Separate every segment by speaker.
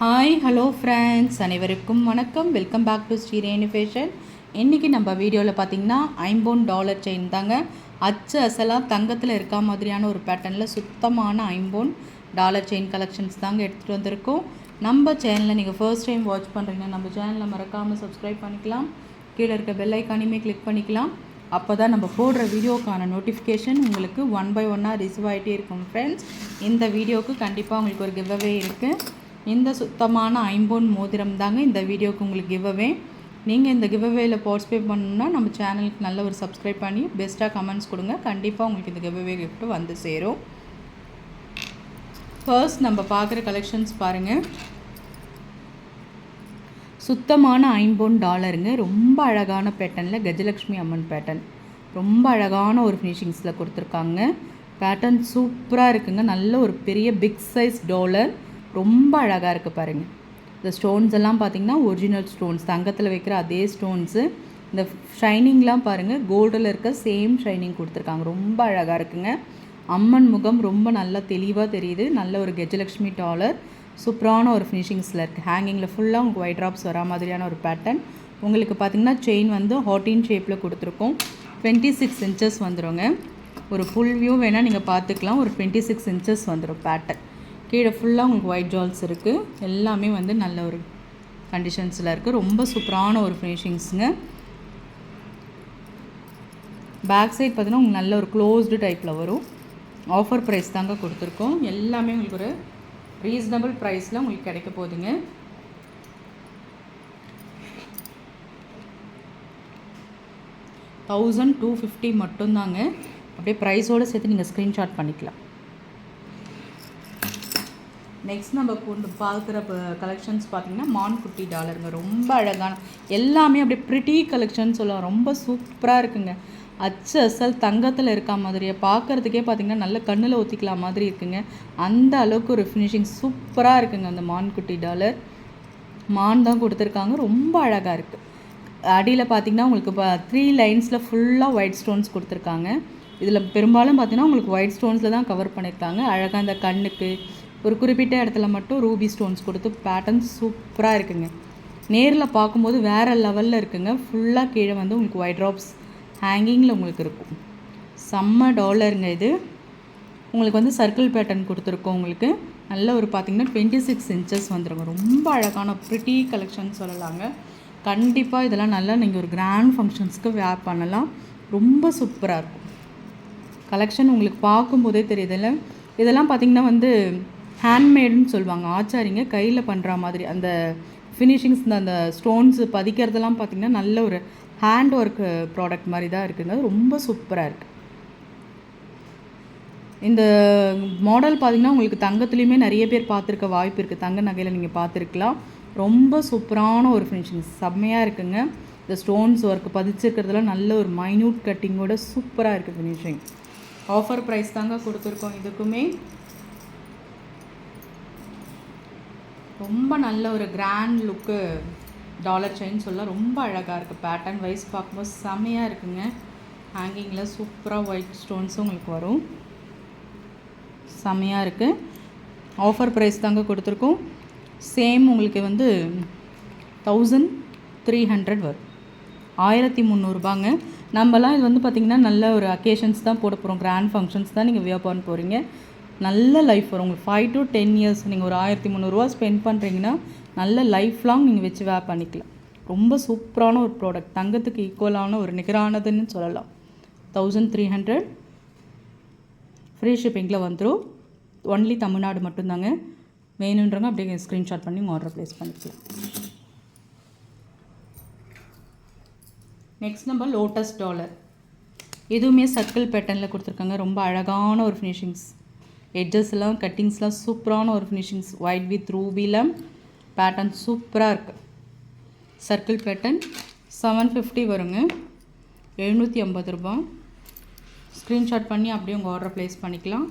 Speaker 1: Hi hello friends அனைவருக்கும் வணக்கம். Welcome back to Srireni fashion இன்றைக்கி நம்ம வீடியோவில் பார்த்தீங்கன்னா ஐம்பொன் டாலர் செயின் தாங்க. அச்சு அசலாக தங்கத்தில் இருக்கா மாதிரியான ஒரு பேட்டர்னில் சுத்தமான ஐம்பொன் டாலர் செயின் கலெக்ஷன்ஸ் தாங்க எடுத்துகிட்டு வந்திருக்கோம். நம்ம சேனலில் நீங்கள் ஃபர்ஸ்ட் டைம் வாட்ச் பண்ணுறீங்கன்னா நம்ம சேனலை மறக்காமல் சப்ஸ்கிரைப் பண்ணிக்கலாம். கீழே இருக்க பெல் ஐக்கானையுமே கிளிக் பண்ணிக்கலாம். அப்போ தான் நம்ம போடுற வீடியோக்கான நோட்டிஃபிகேஷன் உங்களுக்கு ஒன் பை ஒன்னாக ரிசீவ் ஆகிட்டே இருக்கும் ஃப்ரெண்ட்ஸ் இந்த வீடியோவுக்கு கண்டிப்பாக உங்களுக்கு ஒரு கிவ்அவே இருக்குது இந்த சுத்தமான ஐம்பொன் மோதிரம் தாங்க இந்த வீடியோவுக்கு உங்களுக்கு கிவ்அவே நீங்கள் இந்த கிவ்அவேயில் பார்ட்டிசிபேட் பண்ணணும்னா நம்ம சேனலுக்கு நல்ல ஒரு சப்ஸ்கிரைப் பண்ணி பெஸ்ட்டாக கமெண்ட்ஸ் கொடுங்க. கண்டிப்பாக உங்களுக்கு இந்த கிவ்அவே கிஃப்ட்டு வந்து சேரும். ஃபர்ஸ்ட் நம்ம பார்க்குற கலெக்ஷன்ஸ் பாருங்கள் சுத்தமான ஐம்பொன் டாலருங்க. ரொம்ப அழகான பேட்டர்னில் கஜலக்ஷ்மி அம்மன் பேட்டர்ன் ரொம்ப அழகான ஒரு ஃபினிஷிங்ஸில் கொடுத்துருக்காங்க. பேட்டர்ன் சூப்பராக இருக்குங்க. நல்ல ஒரு பெரிய பிக் சைஸ் டாலர் ரொம்ப அழகாக இருக்குது பாருங்கள் இந்த ஸ்டோன்ஸ் எல்லாம் பார்த்திங்கன்னா ஒரிஜினல் ஸ்டோன்ஸ் தங்கத்தில் வைக்கிற அதே ஸ்டோன்ஸு இந்த ஷைனிங்லாம் பாருங்கள் கோல்டில் இருக்க சேம் ஷைனிங் கொடுத்துருக்காங்க. ரொம்ப அழகாக இருக்குங்க. அம்மன் முகம் ரொம்ப நல்லா தெளிவாக தெரியுது. நல்ல ஒரு கஜலக்ஷ்மி டாலர் சூப்பரான ஒரு ஃபினிஷிங்ஸில் இருக்குது ஹேங்கிங்கில் ஃபுல்லாக உங்களுக்கு ஒயிட் ட்ராப்ஸ் வரா மாதிரியான ஒரு பேட்டர்ன் உங்களுக்கு பார்த்தீங்கன்னா செயின் வந்து ஹாட்டின் ஷேப்பில் கொடுத்துருக்கோம். டுவெண்ட்டி சிக்ஸ் இன்ச்சஸ் வந்துருங்க. ஒரு ஃபுல் வியூ வேணால் நீங்கள் பார்த்துக்கலாம் ஒரு டுவெண்ட்டி சிக்ஸ் இன்ச்சஸ் வந்துடும் பேட்டர்ன் கீழே ஃபுல்லாக உங்களுக்கு ஒயிட் ஜால்ஸ் இருக்குது எல்லாமே வந்து நல்ல ஒரு கண்டிஷன்ஸில் இருக்குது ரொம்ப சூப்பரான ஒரு ஃபினிஷிங்ஸுங்க பேக் சைட் பார்த்தீங்கன்னா உங்களுக்கு நல்ல ஒரு க்ளோஸ்டு டைப்பில் வரும். ஆஃபர் ப்ரைஸ் தாங்க கொடுத்துருக்கோம். எல்லாமே உங்களுக்கு ஒரு ரீசனபிள் ப்ரைஸில் உங்களுக்கு கிடைக்க போகுதுங்க. தௌசண்ட் டூ ஃபிஃப்டி மட்டும்தாங்க. அப்படியே ப்ரைஸோடு சேர்த்து நீங்கள் ஸ்க்ரீன்ஷாட் பண்ணிக்கலாம். நெக்ஸ்ட் நம்ம கொண்டு பார்க்குற கலெக்ஷன்ஸ் பார்த்தீங்கன்னா மான்குட்டி டாலருங்க. ரொம்ப அழகான எல்லாமே அப்படியே ப்ரிட்டி கலெக்ஷன் சொல்லலாம். ரொம்ப சூப்பராக இருக்குங்க. அச்சு அசல் தங்கத்தில் இருக்க மாதிரியே பார்க்குறதுக்கே பார்த்தீங்கன்னா நல்ல கண்ணில் ஊற்றிக்கலாம் மாதிரி இருக்குங்க. அந்த அளவுக்கு ஒரு ஃபினிஷிங் சூப்பராக இருக்குங்க அந்த மான்குட்டி டாலர். மான் தான் கொடுத்துருக்காங்க. ரொம்ப அழகாக இருக்குது அடியில் பார்த்தீங்கன்னா உங்களுக்கு இப்போ த்ரீ லைன்ஸில் ஃபுல்லாக ஒயிட் ஸ்டோன்ஸ் கொடுத்துருக்காங்க. இதில் பெரும்பாலும் பார்த்தீங்கன்னா உங்களுக்கு ஒயிட் ஸ்டோன்ஸில் தான் கவர் பண்ணியிருக்காங்க. அழகாக அந்த கண்ணுக்கு ஒரு குறிப்பிட்ட இடத்துல மட்டும் ரூபி ஸ்டோன்ஸ் கொடுத்து பேட்டர்ன் சூப்பராக இருக்குங்க. நேரில் பார்க்கும்போது வேறு லெவலில் இருக்குங்க. ஃபுல்லாக கீழே வந்து உங்களுக்கு ஒயிட் ட்ராப்ஸ் ஹேங்கிங்கில் உங்களுக்கு இருக்கும். செம்ம டாலருங்க இது. உங்களுக்கு வந்து சர்க்கிள் பேட்டர்ன் கொடுத்துருக்கோம் உங்களுக்கு. நல்ல ஒரு பார்த்திங்கன்னா டுவெண்ட்டி சிக்ஸ் இன்ச்சஸ் வந்துருங்க. ரொம்ப அழகான ப்ரிட்டி கலெக்ஷன் சொல்லலாங்க. கண்டிப்பாக இதெல்லாம் நல்லா நீங்கள் ஒரு கிராண்ட் ஃபங்க்ஷன்ஸ்க்கு வேர் பண்ணலாம். ரொம்ப சூப்பராக இருக்கும். கலெக்ஷன் உங்களுக்கு பார்க்கும்போதே தெரியுதுல்ல. இதெல்லாம் பார்த்தீங்கன்னா வந்து ஹேண்ட்மேடுன்னு சொல்லுவாங்க. ஆச்சாரிங்க கையில் பண்ணுற மாதிரி அந்த ஃபினிஷிங்ஸ் இந்த அந்த ஸ்டோன்ஸு பதிக்கிறதெல்லாம் பார்த்தீங்கன்னா நல்ல ஒரு ஹேண்ட் ஒர்க்கு ப்ராடக்ட் மாதிரி தான் இருக்குங்க ரொம்ப சூப்பராக இருக்குது இந்த மாடல் பார்த்தீங்கன்னா உங்களுக்கு தங்கத்துலேயுமே நிறைய பேர் பார்த்துருக்க வாய்ப்பு இருக்குது தங்க நகையில் நீங்கள் பார்த்துருக்கலாம் ரொம்ப சூப்பரான ஒரு ஃபினிஷிங் செம்மையாக இருக்குங்க. இந்த ஸ்டோன்ஸ் ஒர்க் பதிச்சிருக்கிறதுலாம் நல்ல ஒரு மைன்யூட் கட்டிங்கோட சூப்பராக இருக்குது ஃபினிஷிங் ஆஃபர் ப்ரைஸ் தாங்க கொடுத்துருக்கோம். இதுக்குமே ரொம்ப நல்ல ஒரு கிராண்ட் லுக்கு டாலர் செயின் சொல்ல ரொம்ப அழகாக இருக்குது பேட்டர்ன் வைஸ் பார்க்கும்போது செம்மையாக இருக்குங்க. ஹேங்கிங்கில் சூப்பராக ஒயிட் ஸ்டோன்ஸும் உங்களுக்கு வரும். செம்மையாக இருக்குது ஆஃபர் ப்ரைஸ் தாங்க கொடுத்துருக்கோம். சேம் உங்களுக்கு வந்து தௌசண்ட் த்ரீ ஹண்ட்ரட் வரும். ஆயிரத்தி முந்நூறுபாங்க. நம்மலாம் இது வந்து பார்த்திங்கன்னா நல்ல ஒரு அக்கேஷன்ஸ் தான் போட போகிறோம் கிராண்ட் ஃபங்க்ஷன்ஸ் தான் நீங்கள் வியர் பண்ண போகிறீங்க நல்ல லைஃப் வரும். உங்களுக்கு ஃபைவ் டு டென் இயர்ஸ் நீங்கள் ஒரு ஆயிரத்தி முந்நூறுரூவா ஸ்பெண்ட் பண்ணுறீங்கன்னா நல்ல லைஃப் லாங் நீங்கள் வச்சு வே பண்ணிக்கலாம். ரொம்ப சூப்பரான ஒரு ப்ராடக்ட் தங்கத்துக்கு ஈக்குவலான ஒரு நிகரானதுன்னு சொல்லலாம். தௌசண்ட் த்ரீ ஹண்ட்ரட் ஃப்ரீ ஷிப்பிங்கில் வந்துடும் ஒன்லி தமிழ்நாடு மட்டும்தாங்க. வேணுன்றவங்க அப்படியே ஸ்க்ரீன்ஷாட் பண்ணி ஆர்டர் ப்ளேஸ் பண்ணிக்கலாம். நெக்ஸ்ட் நம்ம லோட்டஸ் டாலர் எதுவுமே சர்க்கிள் பேட்டர்னில் கொடுத்துருக்காங்க. ரொம்ப அழகான ஒரு ஃபினிஷிங்ஸ் எட்ஜஸ்லாம் கட்டிங்ஸ்லாம் சூப்பரான ஒரு ஃபினிஷிங்ஸ் ஒயிட் வித் ரூபியில் பேட்டர்ன் சூப்பராக இருக்குது சர்க்கிள் பேட்டர்ன் செவன் ஃபிஃப்டி வருங்க. எழுநூற்றி ஐம்பது ரூபா ஸ்க்ரீன்ஷாட் பண்ணி அப்படியே உங்கள் ஆர்டர் ப்ளேஸ் பண்ணிக்கலாம்.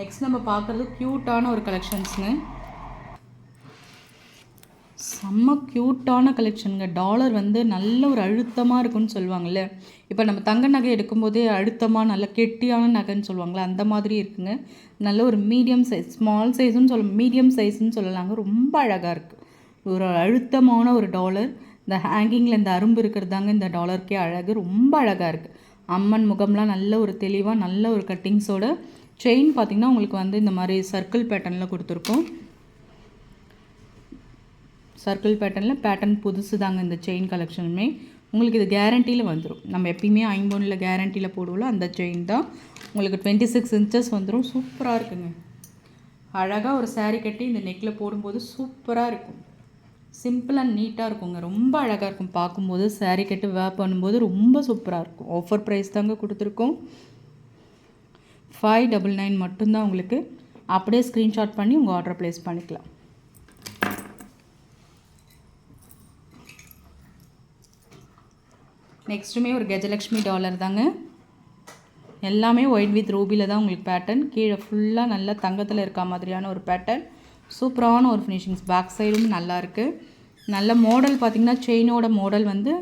Speaker 1: நெக்ஸ்ட் நம்ம பார்க்குறது க்யூட்டான ஒரு கலெக்ஷன்ஸுங்க செம்ம க்யூட்டான கலெக்ஷனுங்க டாலர் வந்து நல்ல ஒரு அழுத்தமாக இருக்குன்னு சொல்லுவாங்கள்ல இப்போ நம்ம தங்க நகை எடுக்கும்போதே அழுத்தமாக நல்ல கெட்டியான நகைன்னு சொல்லுவாங்களே அந்த மாதிரி இருக்குங்க. நல்ல ஒரு மீடியம் சைஸ் ஸ்மால் சைஸ்னு சொல்ல மீடியம் சைஸ்ன்னு சொல்லலாங்க. ரொம்ப அழகாக இருக்குது ஒரு அழுத்தமான ஒரு டாலர் இந்த ஹேங்கிங்கில் இந்த அரும்பு இருக்கிறதாங்க இந்த டாலருக்கே அழகு. ரொம்ப அழகாக இருக்குது அம்மன் முகம்லாம் நல்ல ஒரு தெளிவாக நல்ல ஒரு கட்டிங்ஸோட செயின் பார்த்திங்கன்னா உங்களுக்கு வந்து இந்த மாதிரி சர்க்கிள் பேட்டர்னில் கொடுத்துருக்கோம். சர்க்கிள் பேட்டர்னில் பேட்டர்ன் புதுசு தாங்க இந்த செயின் கலெக்ஷனுமே உங்களுக்கு இது கேரண்டியில் வந்துடும் நம்ம எப்பயுமே ஐம்பொனில் கேரண்டியில் போடுவோம் அந்த செயின் தான். உங்களுக்கு டுவெண்ட்டி சிக்ஸ் இன்ச்சஸ் வந்துடும் சூப்பராக இருக்குங்க. அழகாக ஒரு சாரீ கட்டி இந்த நெக்கில் போடும்போது சூப்பராக இருக்கும். சிம்பிள் அண்ட் நீட்டாக இருக்குங்க. ரொம்ப அழகாக இருக்கும். பார்க்கும்போது சாரீ கட்டு வேர் பண்ணும்போது ரொம்ப சூப்பராக இருக்கும். ஆஃபர் ப்ரைஸ் தாங்க கொடுத்துருக்கோம். ஃபைவ் டபுள் நைன் மட்டும்தான் உங்களுக்கு. அப்படியே ஸ்க்ரீன்ஷாட் பண்ணி உங்கள் ஆர்டர் ப்ளேஸ் பண்ணிக்கலாம். நெக்ஸ்ட்டுமே ஒரு கஜலக்ஷ்மி டாலர் தாங்க. எல்லாமே ஒயிட் வித் ரூபியில் தான் உங்களுக்கு பேட்டர்ன் கீழே ஃபுல்லாக நல்லா தங்கத்தில் இருக்க மாதிரியான ஒரு பேட்டர்ன் சூப்பரான ஒரு ஃபினிஷிங்ஸ் பேக் சைடும் நல்லா இருக்குது நல்ல மாடல் பார்த்திங்கன்னா செயினோட மாடல் வந்து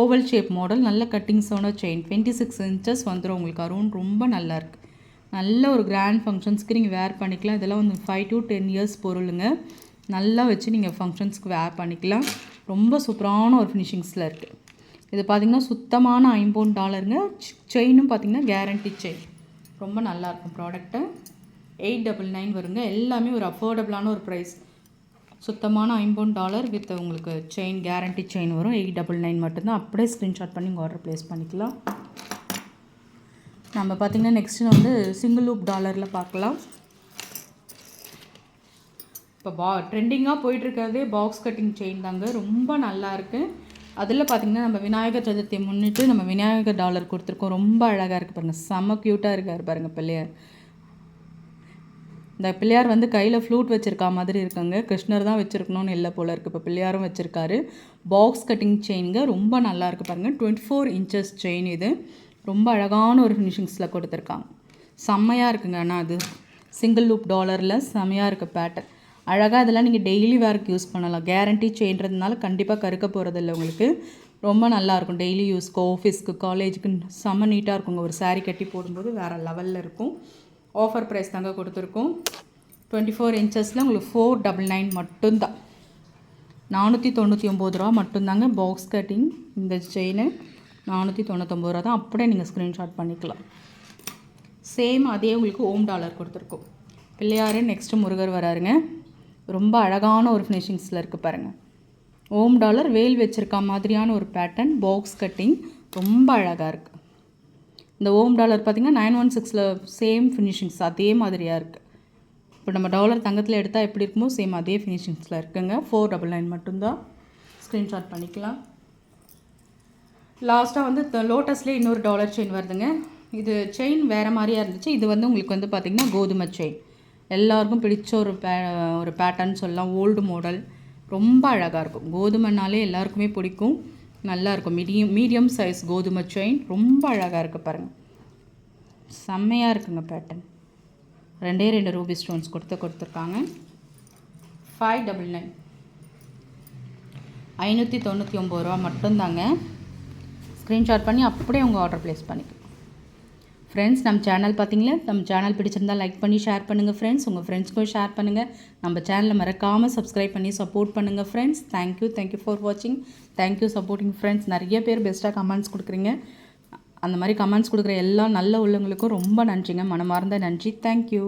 Speaker 1: ஓவல் ஷேப் மாடல் நல்ல கட்டிங்ஸோட செயின் டுவெண்ட்டி சிக்ஸ் இன்ச்சஸ் வந்துடும் உங்களுக்கு. அருண் ரொம்ப நல்லா இருக்குது நல்ல ஒரு கிராண்ட் ஃபங்க்ஷன்ஸ்க்கு நீங்கள் வேர் பண்ணிக்கலாம். இதெல்லாம் வந்து ஃபைவ் டு டென் இயர்ஸ் பொருளுங்க. நல்லா வச்சு நீங்கள் ஃபங்க்ஷன்ஸ்க்கு வேர் பண்ணிக்கலாம். ரொம்ப சூப்பரான ஒரு ஃபினிஷிங்ஸில் இருக்குது இது பார்த்திங்கன்னா சுத்தமான ஐம்பொன் டாலருங்க. செயினும் பார்த்திங்கன்னா கேரண்டி செயின். ரொம்ப நல்லாயிருக்கும் ப்ராடக்ட்டு எயிட் டபுள் நைன் வருங்க. எல்லாமே ஒரு அஃபோர்டபுளான ஒரு ப்ரைஸ் சுத்தமான ஐம்பொன் டாலர் வித் உங்களுக்கு செயின் கேரண்டி செயின் வரும். எயிட் டபுள் நைன் மட்டும்தான். அப்படியே ஸ்க்ரீன்ஷாட் பண்ணி உங்கள் ஆர்டர் ப்ளேஸ் பண்ணிக்கலாம். நம்ம பார்த்திங்கன்னா நெக்ஸ்ட்டு வந்து சிங்கிள் லூப் டாலரில் பார்க்கலாம் இப்போ பா ட்ரெண்டிங்காக போயிட்டுருக்கிறதே பாக்ஸ் கட்டிங் செயின் தாங்க. ரொம்ப நல்லா இருக்குது அதில் பார்த்திங்கன்னா நம்ம விநாயகர் சதுர்த்தியை முன்னிட்டு நம்ம விநாயகர் டாலர் கொடுத்துருக்கோம். ரொம்ப அழகாக இருக்குது பாருங்கள் செம்ம க்யூட்டாக இருக்கார் பாருங்கள் பிள்ளையார். இந்த பிள்ளையார் வந்து கையில் ஃப்ளூட் வச்சுருக்கா மாதிரி இருக்காங்க. கிருஷ்ணர் தான் வச்சுருக்கணும்னு இல்லை போல் இருக்குது இப்போ பிள்ளையாரும் வச்சுருக்காரு. பாக்ஸ் கட்டிங் செயின்ங்க ரொம்ப நல்லா இருக்குது பாருங்கள் டுவெண்ட்டி ஃபோர் இன்ச்சஸ் செயின் இது. ரொம்ப அழகான ஒரு ஃபினிஷிங்ஸில் கொடுத்துருக்காங்க. செம்மையாக இருக்குங்க. ஆனால் அது சிங்கிள் லூப் டாலரில் செம்மையாக இருக்குது பேட்டர்ன் அழகாக அதெல்லாம் நீங்கள் டெய்லி வேர்க்கு யூஸ் பண்ணலாம். கேரண்டி செயின்றதுனால கண்டிப்பாக கருக்க போகிறதில்ல உங்களுக்கு. ரொம்ப நல்லாயிருக்கும் டெய்லி யூஸ்க்கு ஆஃபீஸ்க்கு காலேஜுக்கு செம்ம நீட்டாக இருக்குங்க. ஒரு சாரீ கட்டி போடும்போது வேறு லெவலில் இருக்கும். ஆஃபர் ப்ரைஸ் தாங்க கொடுத்துருக்கோம். டுவெண்ட்டி ஃபோர் இன்ச்சஸில் உங்களுக்கு ஃபோர் டபுள் நைன் மட்டும்தான். நானூற்றி தொண்ணூற்றி ஒம்பது ரூபா மட்டும்தாங்க பாக்ஸ் கட்டிங் இந்த செயின் நானூற்றி தொண்ணூத்தொம்பது ரூபா தான். அப்படியே நீங்கள் ஸ்க்ரீன்ஷாட் பண்ணிக்கலாம். சேம் அதே உங்களுக்கு ஓம் டாலர் கொடுத்துருக்கோம். பிள்ளையார் நெக்ஸ்ட்டு முருகர் வராருங்க. ரொம்ப அழகான ஒரு ஃபினிஷிங்ஸில் இருக்குது பாருங்கள் ஓம் டாலர் வேல் வச்சுருக்க மாதிரியான ஒரு பேட்டர்ன் பாக்ஸ் கட்டிங் ரொம்ப அழகாக இருக்குது இந்த ஓம் டாலர் பார்த்திங்கன்னா நைன் ஒன் சிக்ஸில் சேம் ஃபினிஷிங்ஸ் அதே மாதிரியாக இருக்குது இப்போ நம்ம டாலர் தங்கத்தில் எடுத்தால் எப்படி இருக்குமோ சேம் அதே ஃபினிஷிங்ஸில் இருக்குங்க. ஃபோர் டபுள் நைன் மட்டும்தான். ஸ்க்ரீன்ஷாட் பண்ணிக்கலாம். லாஸ்ட்டாக வந்து லோட்டஸ்லேயே இன்னொரு டாலர் செயின் வருதுங்க. இது செயின் வேறு மாதிரியா இருந்துச்சு. இது வந்து உங்களுக்கு வந்து பார்த்திங்கன்னா கோதுமை செயின் எல்லாருக்கும் பிடிச்ச ஒரு பே ஒரு பேட்டர்ன் சொல்லலாம். ஓல்டு மாடல் ரொம்ப அழகாக இருக்கும். கோதுமைனாலே எல்லாருக்குமே பிடிக்கும். நல்லா இருக்கும். மீடியம் மீடியம் சைஸ் கோதுமை செயின் ரொம்ப அழகாக இருக்குது பாருங்கள் செம்மையாக இருக்குங்க பேட்டர்ன் ரெண்டே ரெண்டு ரூபி ஸ்டோன்ஸ் கொடுத்து கொடுத்துருக்காங்க. ஃபைவ் டபுள் நைன் ஐநூற்றி தொண்ணூற்றி ஒம்பது ரூபா மட்டும்தாங்க. ஸ்க்ரீன்ஷாட் பண்ணி அப்படியே உங்கள் ஆர்டர் ப்ளேஸ் பண்ணிக்கலாம். ஃப்ரெண்ட்ஸ் நம்ம சேனல் பார்த்தீங்களா நம்ம சேனல் பிடிச்சிருந்தா லைக் பண்ணி ஷேர் பண்ணுங்கள் ஃப்ரெண்ட்ஸ் உங்கள் ஃப்ரெண்ட்ஸ்க்கும் ஷேர் பண்ணுங்கள் நம்ம சேனலை மறக்காமல் சப்ஸ்கிரைப் பண்ணி சப்போர்ட் பண்ணுங்கள் friends thank you thank you for வாட்சிங் தேங்க்யூ சப்போர்ட்டிங் ஃப்ரெண்ட்ஸ் நிறைய பேர் பெஸ்ட்டாக கமெண்ட்ஸ் கொடுக்குறீங்க. அந்த மாதிரி கமெண்ட்ஸ் கொடுக்குற எல்லா நல்ல உள்ளவங்களுக்கும் ரொம்ப நன்றிங்க. மனமார்ந்த நன்றி. தேங்க்யூ